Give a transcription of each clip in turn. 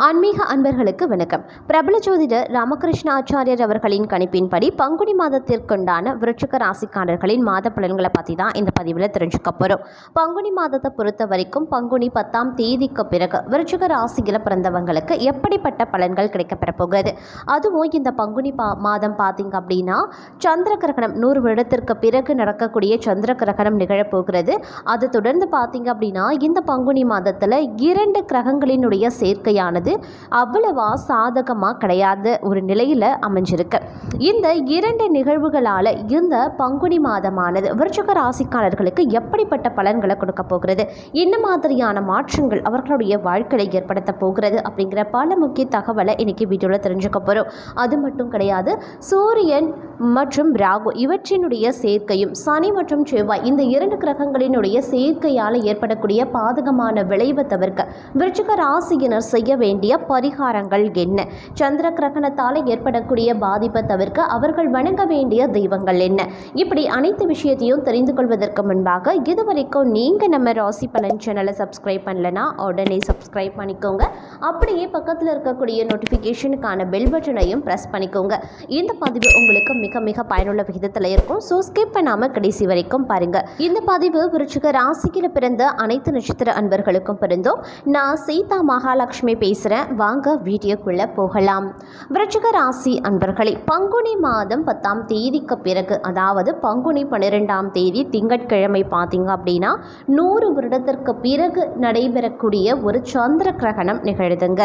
ஆன்மீக அன்பர்களுக்கு வணக்கம். பிரபல ஜோதிடர் ராமகிருஷ்ண ஆச்சாரியர் அவர்களின் கணிப்பின்படி பங்குனி மாதத்திற்குண்டான விருட்சிக ராசிக்காரர்களின் மாத பலன்களை பற்றி தான் இந்த பதிவில் தெரிஞ்சுக்க போகிறோம் பங்குனி மாதத்தை பொறுத்த வரைக்கும் பங்குனி பத்தாம் தேதிக்கு பிறகு விருட்சிக ராசியில் பிறந்தவங்களுக்கு எப்படிப்பட்ட பலன்கள் கிடைக்கப்பெற போகிறது அதுவும் இந்த பங்குனி பா மாதம் பார்த்தீங்க அப்படின்னா சந்திர கிரகணம் நூறு வருடத்திற்கு பிறகு நடக்கக்கூடிய சந்திர கிரகணம் நிகழப்போகிறது அது தொடர்ந்து பார்த்தீங்க அப்படின்னா இந்த பங்குனி மாதத்தில் இரண்டு கிரகங்களினுடைய சேர்க்கையானது அவ்வளவா சாதகமாக கிடையாத ஒரு நிலையில் அமைஞ்சிருக்கு. இந்த இரண்டு நிகழ்வுகளால் இந்த பங்குனி மாதமானது விருச்சக ராசிக்காரர்களுக்கு எப்படிப்பட்ட பலன்களை கொடுக்க போகிறது? என்ன மாதிரியான மாற்றங்கள் அவர்களுடைய வாழ்க்கையில் ஏற்படுத்த போகிறது? அப்படிங்கிற பல முக்கிய தகவலை இன்னைக்கு வீடியோவில் தெரிஞ்சுக்க போகிறோம் அது மட்டும் கிடையாது சூரியன் மற்றும் ராகு இவற்றினுடைய சேர்க்கையும் சனி மற்றும் செவ்வாய் இந்த இரண்டு கிரகங்களினுடைய சேர்க்கையால் ஏற்படக்கூடிய பாதகமான விளைவை தவிர்க்க விருச்சிக ராசியினர் செய்ய வேண்டிய பரிகாரங்கள் என்ன? சந்திர கிரகணத்தால் ஏற்படக்கூடிய பாதிப்பை தவிர்க்க அவர்கள் வணங்க வேண்டிய தெய்வங்கள் என்ன? இப்படி அனைத்து விஷயத்தையும் தெரிந்து கொள்வதற்கு முன்பாக இதுவரைக்கும் நீங்கள் நம்ம ராசி பலன் சேனலை சப்ஸ்கிரைப் பண்ணலனா உடனே சப்ஸ்கிரைப் பண்ணிக்கோங்க. அப்படியே பக்கத்தில் இருக்கக்கூடிய நோட்டிஃபிகேஷனுக்கான பெல் பட்டனையும் ப்ரெஸ் பண்ணிக்கோங்க. இந்த பதிவு உங்களுக்கு மிக மிக பயனுள்ள விகிதத்தில் இருக்கும். ஸோ ஸ்கிப் பண்ணாமல் கடைசி வரைக்கும் பாருங்கள் இந்த பதிவு விருச்சிக ராசியில் பிறந்த அனைத்து நட்சத்திர அன்பர்களுக்கும் பிறந்தோம் நான் சீதா மகாலட்சுமி பேசுகிறேன் பேசுகிறேன் வாங்க வீடியோக்குள்ளே போகலாம். விருச்சிக ராசி அன்பர்களை பங்குனி மாதம் பத்தாம் தேதிக்கு பிறகு அதாவது பங்குனி பன்னிரெண்டாம் தேதி திங்கட்கிழமை பார்த்தீங்க அப்படின்னா நூறு வருடத்திற்கு பிறகு நடைபெறக்கூடிய ஒரு சந்திர கிரகணம் நிகழுதுங்க.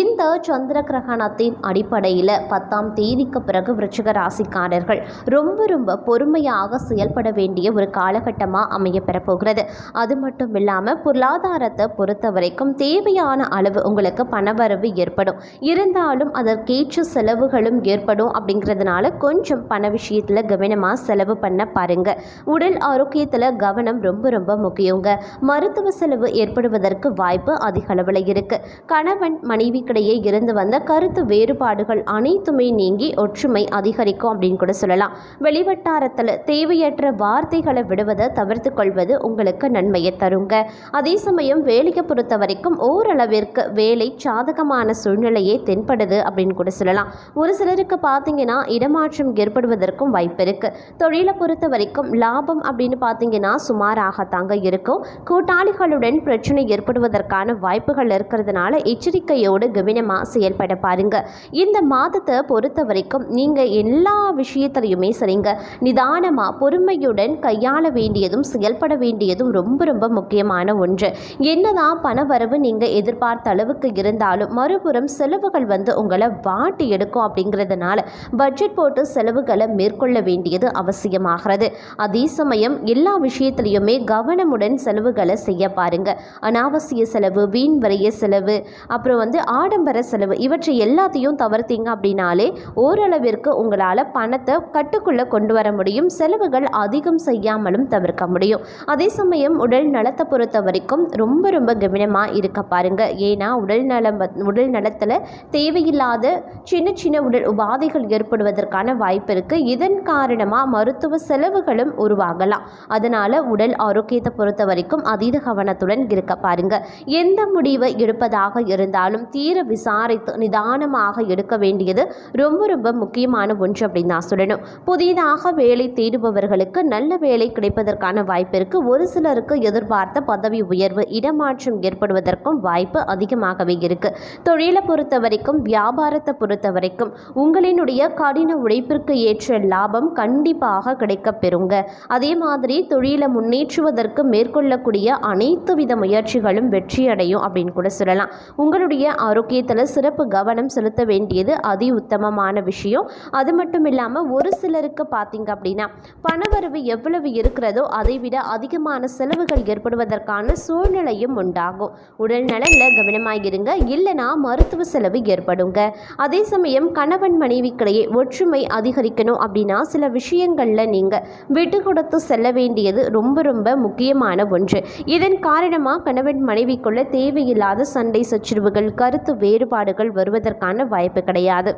இந்த சந்திர கிரகணத்தின் அடிப்படையில் பத்தாம் தேதிக்கு பிறகு விருச்சிக ராசிக்காரர்கள் ரொம்ப ரொம்ப பொறுமையாக செயல்பட வேண்டிய ஒரு காலகட்டமாக அமைய போகிறது அது மட்டும் இல்லாமல் பொருளாதாரத்தை பொறுத்த வரைக்கும் தேவையான அளவு உங்களுக்கு பண பணவரவு ஏற்படும். இருந்தாலும் அதற்கேற்ற செலவுகளும் ஏற்படும் அப்படிங்கிறதுனால கொஞ்சம் பண விஷயத்தில் கவனமாக செலவு பண்ண பாருங்க. உடல் ஆரோக்கியத்தில் கவனம் ரொம்ப ரொம்ப முக்கியங்க. மருத்துவ செலவு ஏற்படுவதற்கு வாய்ப்பு அதிக அளவில் இருக்கு. கணவன் மனைவிக்கிடையே இருந்து வந்த கருத்து வேறுபாடுகள் அனைத்துமே நீங்கி ஒற்றுமை அதிகரிக்கும் அப்படின்னு கூட சொல்லலாம். வெளிவட்டாரத்தில் தேவையற்ற வார்த்தைகளை விடுவதை தவிர்த்து கொள்வது உங்களுக்கு நன்மையை தருங்க. அதே சமயம் வேலையை பொறுத்த வரைக்கும் ஓரளவிற்கு வேலை சாதகமான சூழ்நிலையே தென்படுது அப்படின்னு கூட சொல்லலாம். ஒரு சிலருக்கு பார்த்தீங்கன்னா இடமாற்றம் ஏற்படுவதற்கும் வாய்ப்பு இருக்கு. தொழிலை பொறுத்த வரைக்கும் லாபம் அப்படின்னு பார்த்தீங்கன்னா சுமாராகத்தாங்க இருக்கும். கூட்டாளிகளுடன் பிரச்சனை ஏற்படுவதற்கான வாய்ப்புகள் இருக்கிறதுனால எச்சரிக்கையோடு கவனமாக செயல்பட பாருங்க. இந்த மாதத்தை பொறுத்த வரைக்கும் நீங்கள் எல்லா விஷயத்திலையுமே சரிங்க. நிதானமாக பொறுமையுடன் கையாள வேண்டியதும் செயல்பட வேண்டியதும் ரொம்ப ரொம்ப முக்கியமான ஒன்று. என்னதான் பண வரவு நீங்கள் எதிர்பார்த்த அளவுக்கு இருந்த இருந்தாலும் மறுபுறம் செலவுகள் வந்து உங்களை வாட்டி எடுக்கும் அப்படிங்கிறதுனால பட்ஜெட் போட்டு செலவுகளை மேற்கொள்ள வேண்டியது அவசியமாகிறது. அதே சமயம் எல்லா விஷயத்திலையுமே கவனமுடன் செலவுகளை செய்ய பாருங்க. அனாவசிய செலவு வீண் வரைய செலவு அப்புறம் வந்து ஆடம்பர செலவு இவற்றை எல்லாத்தையும் தவிர்த்தீங்க அப்படின்னாலே ஓரளவிற்கு உங்களால் பணத்தை கட்டுக்குள்ளே கொண்டு வர முடியும். செலவுகள் அதிகம் செய்யாமலும் தவிர்க்க முடியும். அதே சமயம் உடல் நலத்தை பொறுத்த வரைக்கும் ரொம்ப ரொம்ப கவனமாக இருக்க பாருங்க. ஏன்னா உடல் நலம் உடல் நலத்தில் தேவையில்லாத சின்ன சின்ன உடல் உபாதைகள் ஏற்படுவதற்கான வாய்ப்பு இருக்குது இதன் காரணமாக மருத்துவ செலவுகளும் உருவாகலாம். அதனால் உடல் ஆரோக்கியத்தை பொறுத்த வரைக்கும் அதீத கவனத்துடன் இருக்க பாருங்க. எந்த முடிவை எடுப்பதாக இருந்தாலும் தீர விசாரித்து நிதானமாக எடுக்க வேண்டியது ரொம்ப ரொம்ப முக்கியமான ஒன்று அப்படின்னு நான் சொல்லணும். புதிதாக வேலை தேடுபவர்களுக்கு நல்ல வேலை கிடைப்பதற்கான வாய்ப்பு இருக்குது ஒரு சிலருக்கு எதிர்பார்த்த பதவி உயர்வு இடமாற்றம் ஏற்படுவதற்கும் வாய்ப்பு அதிகமாகவே இருக்கு. தொழிலை பொறுத்த வரைக்கும் வியாபாரத்தை பொறுத்த வரைக்கும் உங்களினுடைய கடின உழைப்பிற்கு ஏற்ற லாபம் கண்டிப்பாக கிடைக்கப் பெறுங்க. அதே மாதிரி தொழிலை முன்னேற்றுவதற்கு மேற்கொள்ளக்கூடிய அனைத்து வித முயற்சிகளும் வெற்றியடையும் அப்படின்னு கூட சொல்லலாம். உங்களுடைய ஆரோக்கியத்தில் சிறப்பு கவனம் செலுத்த வேண்டியது அதி உத்தமமான விஷயம். அது மட்டும் இல்லாமல் ஒரு சிலருக்கு பார்த்தீங்க அப்படின்னா பணவரவு எவ்வளவு இருக்கிறதோ அதை விட அதிகமான செலவுகள் ஏற்படுவதற்கான சூழ்நிலையும் உண்டாகும். உடல் நலனில் கவனமாக இருங்க. இல்லைனா மருத்துவ செலவு ஏற்படுங்க. அதே சமயம் கணவன் மனைவிக்கிடையே ஒற்றுமை அதிகரிக்கணும் அப்படின்னா சில விஷயங்களில் நீங்கள் விட்டு கொடுத்து செல்ல வேண்டியது ரொம்ப ரொம்ப முக்கியமான ஒன்று. இதன் காரணமாக கணவன் மனைவிக்குள்ள தேவையில்லாத சண்டை சச்சரவுகள் கருத்து வேறுபாடுகள் வருவதற்கான வாய்ப்பு கிடையாது.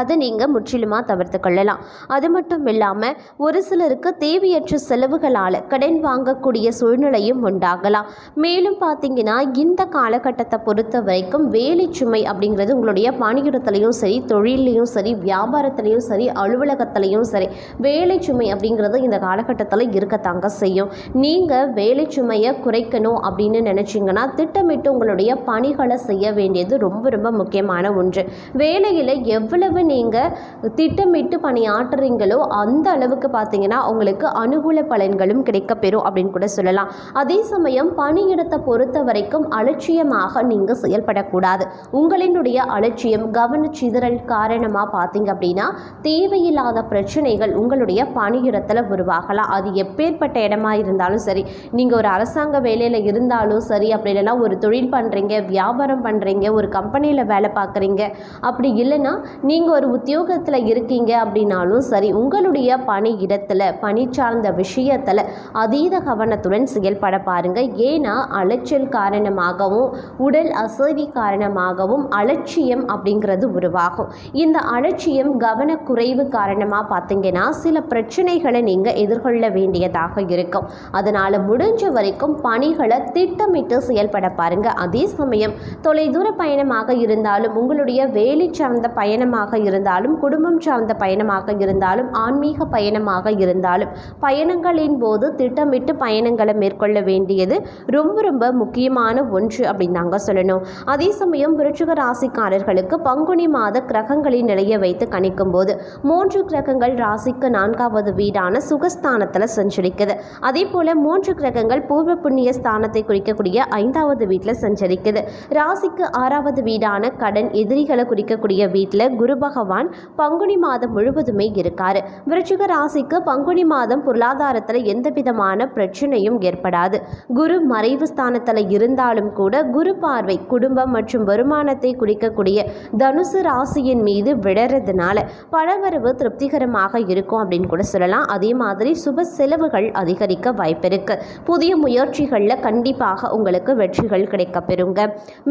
அதை நீங்கள் முற்றிலுமாக தவிர்த்து கொள்ளலாம். அது மட்டும் இல்லாமல் ஒரு சிலருக்கு தேவையற்ற செலவுகளால் கடன் வாங்கக்கூடிய சூழ்நிலையும் உண்டாகலாம். மேலும் பார்த்தீங்கன்னா இந்த காலகட்டத்தை பொறுத்த வரைக்கும் வேலை சுமை அப்படிங்கிறது உங்களுடைய பணியிடத்துலையும் சரி தொழிலையும் சரி வியாபாரத்துலேயும் சரி அலுவலகத்துலேயும் சரி வேலை சுமை அப்படிங்கிறது இந்த காலகட்டத்தில் இருக்கத்தாங்க செய்யும். நீங்கள் வேலை சுமையை குறைக்கணும் அப்படின்னு நினச்சிங்கன்னா திட்டமிட்டு உங்களுடைய பணிகளை செய்ய வேண்டியது ரொம்ப ரொம்ப முக்கியமான ஒன்று. வேலையில் எவ்வளவு நீங்கள் திட்டமிட்டு பணியாற்றுறீங்களோ அந்த அளவுக்கு பார்த்தீங்கன்னா உங்களுக்கு அனுகூல பலன்களும் கிடைக்கப்பெறும் அப்படின்னு கூட சொல்லலாம். அதே சமயம் பணியிடத்தை பொறுத்த வரைக்கும் அலட்சியமாக நீங்கள் செயல்படக்கூடாது. உங்களினுடைய அலட்சியம் கவனச்சிதறல் காரணமாக பார்த்தீங்க அப்படின்னா தேவையில்லாத பிரச்சனைகள் உங்களுடைய பணியிடத்தில் உருவாகலாம். அது எப்பேற்பட்ட இடமா இருந்தாலும் சரி நீங்கள் ஒரு அரசாங்க வேலையில் இருந்தாலும் சரி அப்படி இல்லைன்னா ஒரு தொழில் பண்ணுறீங்க வியாபாரம் பண்ணுறீங்க ஒரு கம்பெனியில் வேலை பார்க்குறீங்க அப்படி இல்லைன்னா நீங்கள் ஒரு உத்தியோகத்தில் இருக்கீங்க அப்படின்னாலும் சரி உங்களுடைய பணி இடத்துல பணி சார்ந்த விஷயத்தில் அதீத கவனத்துடன் செயல்பட பாருங்கள் ஏன்னா அலைச்சல் காரணமாகவும் உடல் அசதி காரணமாகவும் அலட்சியம் அப்படிங்கிறது உருவாகும். இந்த அலட்சியம் கவனக்குறைவு காரணமாக பார்த்தீங்கன்னா சில பிரச்சனைகளை நீங்கள் எதிர்கொள்ள வேண்டியதாக இருக்கும். அதனால் முடிஞ்ச வரைக்கும் பணிகளை திட்டமிட்டு செயல்பட பாருங்கள் அதே சமயம் தொலைதூர பயணமாக இருந்தாலும் உங்களுடைய வேலை சார்ந்த பயணமாக இருந்தாலும் குடும்பம் சார்ந்த பயணமாக இருந்தாலும் ஆன்மீக பயணமாக இருந்தாலும் பயணங்களின் போது திட்டமிட்டு பயணங்களை மேற்கொள்ள வேண்டியது ரொம்ப ரொம்ப முக்கியமான ஒன்று அப்படின்னு தாங்க சொல்லணும். அதே சமயம் விருச்சிக ராசிக்காரர்களுக்கு பங்குனி மாத கிரகங்களின் நிலையை வைத்து கணிக்கும் போது மூன்று கிரகங்கள் ராசிக்கு நான்காவது வீடான சுகஸ்தானத்தில் சஞ்சரிக்குது. அதே போல் மூன்று கிரகங்கள் பூர்வ புண்ணிய ஸ்தானத்தை குறிக்கக்கூடிய ஐந்தாவது வீட்டில் சஞ்சரிக்குது. ராசிக்கு ஆறாவது வீடான கடன் எதிரிகளை குறிக்கக்கூடிய வீட்டில் குரு பகவான் பங்குனி மாதம் முழுவதுமே இருக்காரு. விருச்சிக ராசிக்கு பங்குனி மாதம் பொருளாதாரத்தில் எந்த விதமான பிரச்சனையும் ஏற்படாது. குரு மறைவு ஸ்தானத்தில் இருந்தாலும் கூட குரு பார்வை குடும்பம் மற்றும் வருமானத்தை குறிக்கக்கூடிய தனுசு ராசியின் மீது விடறதுனால பணவரவு திருப்திகரமாக இருக்கும் அப்படின்னு கூட சொல்லலாம். அதே மாதிரி சுப செலவுகள் அதிகரிக்க வாய்ப்பிருக்கு புதிய முயற்சிகளில் கண்டிப்பாக உங்களுக்கு வெற்றிகள் கிடைக்க பெறுங்க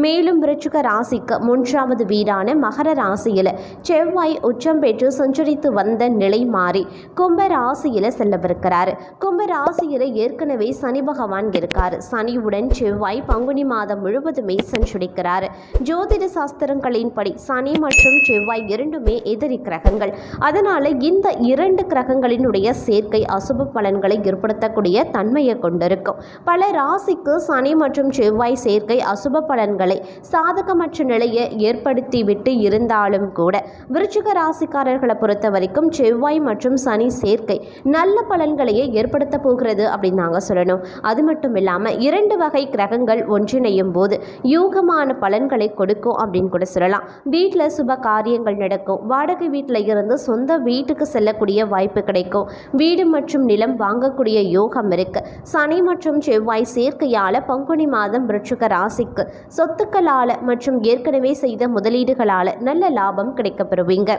மேலும் விருச்சிக ராசிக்கு மூன்றாவது வீடான மகர ராசியில் செவ்வாய் உச்சம் பெற்று சஞ்சரித்து வந்த நிலை மாறி கும்ப ராசியில் செல்லவிருக்கிறார். கும்ப ராசியில் ஏற்கனவே சனி பகவான் இருக்கார். சனியுடன் செவ்வாய் பங்குனி மாதம் முழுவதுமே சஞ்சரிக்கிறார் ஜோதிட சாஸ்திரங்களின்படி சனி மற்றும் செவ்வாய் இரண்டுமே எதிரி கிரகங்கள். அதனால இந்த இரண்டு கிரகங்களினுடைய சேர்க்கை அசுப பலன்களை ஏற்படுத்தக்கூடிய தன்மையை கொண்டிருக்கும். பல ராசிக்கு சனி மற்றும் செவ்வாய் சேர்க்கை அசுப பலன்களை சாதகமற்ற நிலையை ஏற்படுத்திவிட்டு இருந்தாலும் கூட விருச்சிக ராசிக்காரர்களை பொறுத்த வரைக்கும் செவ்வாய் மற்றும் சனி சேர்க்கை நல்ல பலன்களையே ஏற்படுத்த போகிறது அப்படின்னு நாங்கள் சொல்லணும். அது மட்டும் இல்லாமல் இரண்டு வகை கிரகங்கள் ஒன்றிணையும் போது யூகமான பலன்களை கொடுக்கும் அப்படின்னு கூட சொல்லலாம். வீட்டில் சுப காரியங்கள் நடக்கும். வாடகை வீட்டில் இருந்து சொந்த வீட்டுக்கு செல்லக்கூடிய வாய்ப்பு கிடைக்கும். வீடு மற்றும் நிலம் வாங்கக்கூடிய யோகம் இருக்கு. சனி மற்றும் செவ்வாய் சேர்க்கையால் பங்குனி மாதம் விருச்சிக ராசிக்கு சொத்துக்களால் மற்றும் ஏற்கனவே செய்த முதலீடுகளால் நல்ல லாபம் கிடைக்கும் கிடைக்கப்பெறுவீங்க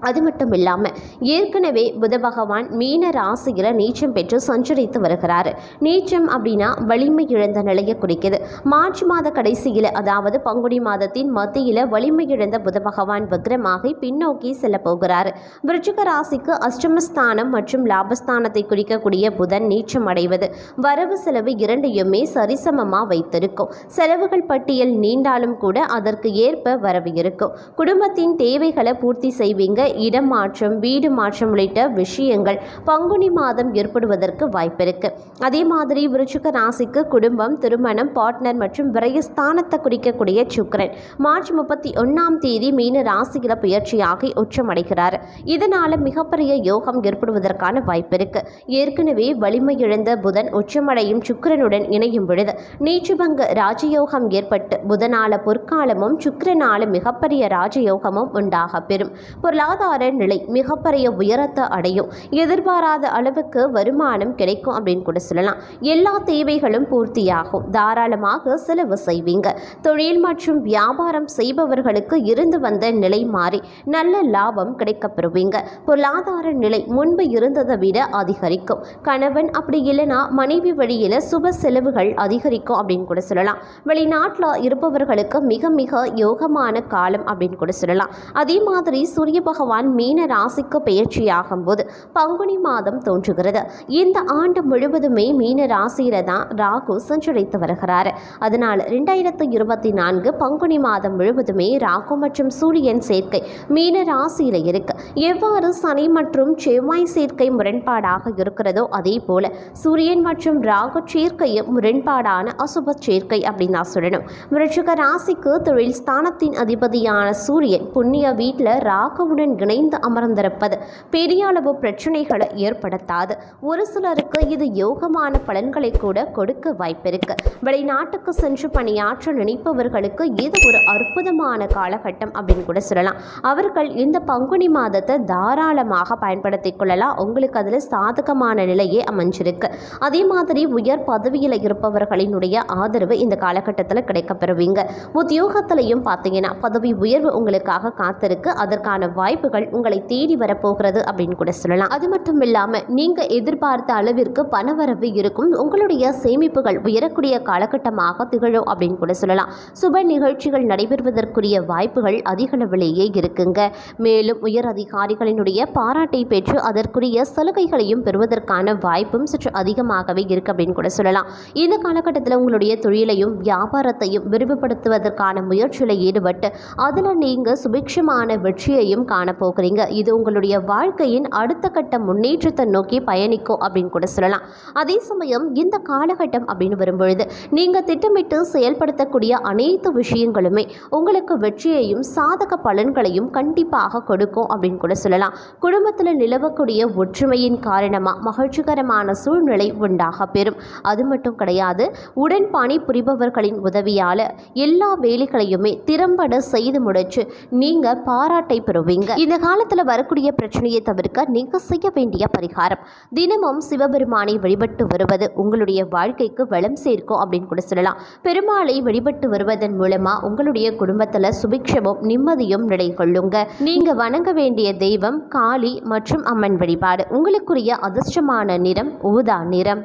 அது மட்டும் இல்லாமல் ஏற்கனவே புத பகவான் மீன ராசியில் நீச்சம் பெற்று சஞ்சரித்து வருகிறார். நீச்சம் அப்படின்னா வலிமை இழந்த நிலையை குறிக்கிது. மார்ச் மாத கடைசியில் அதாவது பங்குனி மாதத்தின் மத்தியில் வலிமை இழந்த புத பகவான் வக்ரமாகி பின்னோக்கி செல்ல போகிறார். விருச்சிக ராசிக்கு அஷ்டமஸ்தானம் மற்றும் லாபஸ்தானத்தை குறிக்கக்கூடிய புதன் நீச்சம் அடைவது. வரவு செலவு இரண்டையுமே சரிசமமாக வைத்திருக்கும். செலவுகள் பட்டியல் நீண்டாலும் கூட அதற்கு ஏற்ப வரவு இருக்கும். குடும்பத்தின் தேவைகளை பூர்த்தி செய்வீங்க இடம் மாற்றம் வீடு மாற்றம் உள்ளிட்ட விஷயங்கள் பங்குனி மாதம் ஏற்படுவதற்கு வாய்ப்பிருக்கு. அதே மாதிரி விருச்சிக ராசிக்கு குடும்பம் திருமணம் பார்ட்னர் மற்றும் விரயஸ்தானத்தை குறிக்கக்கூடிய சுக்கரன் மார்ச் முப்பத்தி ஒன்றாம் தேதி மீன ராசியில் பயிற்சியாகி உச்சமடைகிறார். இதனால் மிகப்பெரிய யோகம் ஏற்படுவதற்கான வாய்ப்பிருக்கு. ஏற்கனவே வலிமை இழந்த புதன் உச்சமடையும் சுக்கரனுடன் இணையும் பொழுது நீச்சுபங்க ராஜயோகம் ஏற்பட்டு புதனால பொற்காலமும் சுக்கரனால மிகப்பெரிய ராஜயோகமும் உண்டாக பெறும். பொருளாதார பொருளாதார நிலை மிகப்பெரிய உயரத்தை அடையும். எதிர்பாராத அளவுக்கு வருமானம் கிடைக்கும் அப்படின்னு கூட சொல்லலாம். எல்லா தேவைகளும் பூர்த்தியாகும். தாராளமாக செலவு செய்வீங்க. தொழில் மற்றும் வியாபாரம் செய்பவர்களுக்கு இருந்து வந்த நிலை மாறி நல்ல லாபம் கிடைக்கப்பெறுவீங்க. பொருளாதார நிலை முன்பு இருந்ததை விட அதிகரிக்கும். கணவன் அப்படி இல்லைன்னா மனைவி வழியில் சுப செலவுகள் அதிகரிக்கும் அப்படின்னு கூட சொல்லலாம். வெளிநாட்டில் இருப்பவர்களுக்கு மிக மிக யோகமான காலம் அப்படின்னு கூட சொல்லலாம். அதே மாதிரி சூரிய பகவான் மீன ராசிக்கு பயிற்சியாகும் போது பங்குனி மாதம் தோன்றுகிறது. இந்த ஆண்டு முழுவதுமே மீன ராசியில தான் ராகு சஞ்சரித்து வருகிறார். அதனால் ரெண்டாயிரத்து இருபத்தி நான்கு பங்குனி மாதம் முழுவதுமே ராகு மற்றும் சூரியன் சேர்க்கை மீன ராசியில இருக்கு. எவ்வாறு சனி மற்றும் செவ்வாய் சேர்க்கை முரண்பாடாக இருக்கிறதோ அதே போல சூரியன் மற்றும் ராகு சேர்க்கையும் முரண்பாடான அசுப சேர்க்கை அப்படின்னு நான் சொல்லணும். விருச்சிக ராசிக்கு தொழில் ஸ்தானத்தின் அதிபதியான சூரியன் புண்ணிய வீட்டில் ராகுவுடன் இணைந்து அமர்ந்திருப்பது. பெரிய அளவு பிரச்சனைகளை ஏற்படுத்தாது. ஒரு சிலருக்கு இது யோகமான பலன்களை கூட கொடுக்க வாய்ப்பிருக்கு. வெளிநாட்டுக்கு சென்று பணியாற்ற நினைப்பவர்களுக்கு இது ஒரு அற்புதமான காலகட்டம் அப்படின்னு கூட சொல்லலாம். அவர்கள் இந்த பங்குனி மாதத்தை தாராளமாக பயன்படுத்திக் கொள்ளலாம். உங்களுக்கு அதில் சாதகமான நிலையே அமைஞ்சிருக்கு. அதே மாதிரி உயர் பதவியில் இருப்பவர்களினுடைய ஆதரவு இந்த காலகட்டத்தில் கிடைக்கப்பெறுவீங்க. உத்தியோகத்திலையும் பார்த்தீங்கன்னா பதவி உயர்வு உங்களுக்காக காத்திருக்கு. அதற்கான வாய்ப்பு வாய்ப்புகள் உங்களை தேடி வரப்போகிறது அப்படின்னு கூட சொல்லலாம். அது மட்டும் இல்லாமல் நீங்கள் எதிர்பார்த்த அளவிற்கு பணவரவு இருக்கும். உங்களுடைய சேமிப்புகள் உயரக்கூடிய காலகட்டமாக திகழும் அப்படின்னு கூட சொல்லலாம். சுப நிகழ்ச்சிகள் நடைபெறுவதற்குரிய வாய்ப்புகள் அதிக அளவிலேயே இருக்குங்க. மேலும் உயர் அதிகாரிகளினுடைய பாராட்டை பெற்று அதற்குரிய சலுகைகளையும் பெறுவதற்கான வாய்ப்பும் சற்று அதிகமாகவே இருக்கு அப்படின்னு கூட சொல்லலாம். இந்த காலகட்டத்தில் உங்களுடைய தொழிலையும் வியாபாரத்தையும் விரிவுபடுத்துவதற்கான முயற்சியில் ஈடுபட்டு அதில் நீங்கள் சுபிக்ஷமான வெற்றியையும் காண போகிறீங்க இது உங்களுடைய வாழ்க்கையின் அடுத்த கட்ட முன்னேற்றத்தை நோக்கி பயணிக்கும் அப்படின்னு கூட சொல்லலாம். அதே சமயம் இந்த காலகட்டம் அப்படின்னு வரும்பொழுது நீங்கள் திட்டமிட்டு செயல்படுத்தக்கூடிய அனைத்து விஷயங்களுமே உங்களுக்கு வெற்றியையும் சாதக பலன்களையும் கண்டிப்பாக கொடுக்கும் அப்படின்னு கூட சொல்லலாம். குடும்பத்தில் நிலவக்கூடிய ஒற்றுமையின் காரணமாக மகிழ்ச்சிகரமான சூழ்நிலை உண்டாக பெறும். அது மட்டும் கிடையாது உடன் பணி புரிபவர்களின் உதவியால் எல்லா வேலைகளையுமே திறம்பட செய்து முடிச்சு நீங்கள் பாராட்டை பெறுவீங்க. இந்த காலத்தில் வரக்கூடிய பிரச்சனையை தவிர்க்க நீங்கள் செய்ய வேண்டிய பரிகாரம். தினமும் சிவபெருமானை வழிபட்டு வருவது உங்களுடைய வாழ்க்கைக்கு வளம் சேர்க்கும் அப்படின்னு கூட சொல்லலாம். பெருமாளை வழிபட்டு வருவதன் மூலமா உங்களுடைய குடும்பத்தில் சுபிக்ஷமும் நிம்மதியும் நிலை கொள்ளுங்க. நீங்க வணங்க வேண்டிய தெய்வம் காளி மற்றும் அம்மன் வழிபாடு. உங்களுக்குரிய அதிர்ஷ்டமான நிறம் ஊதா நிறம்.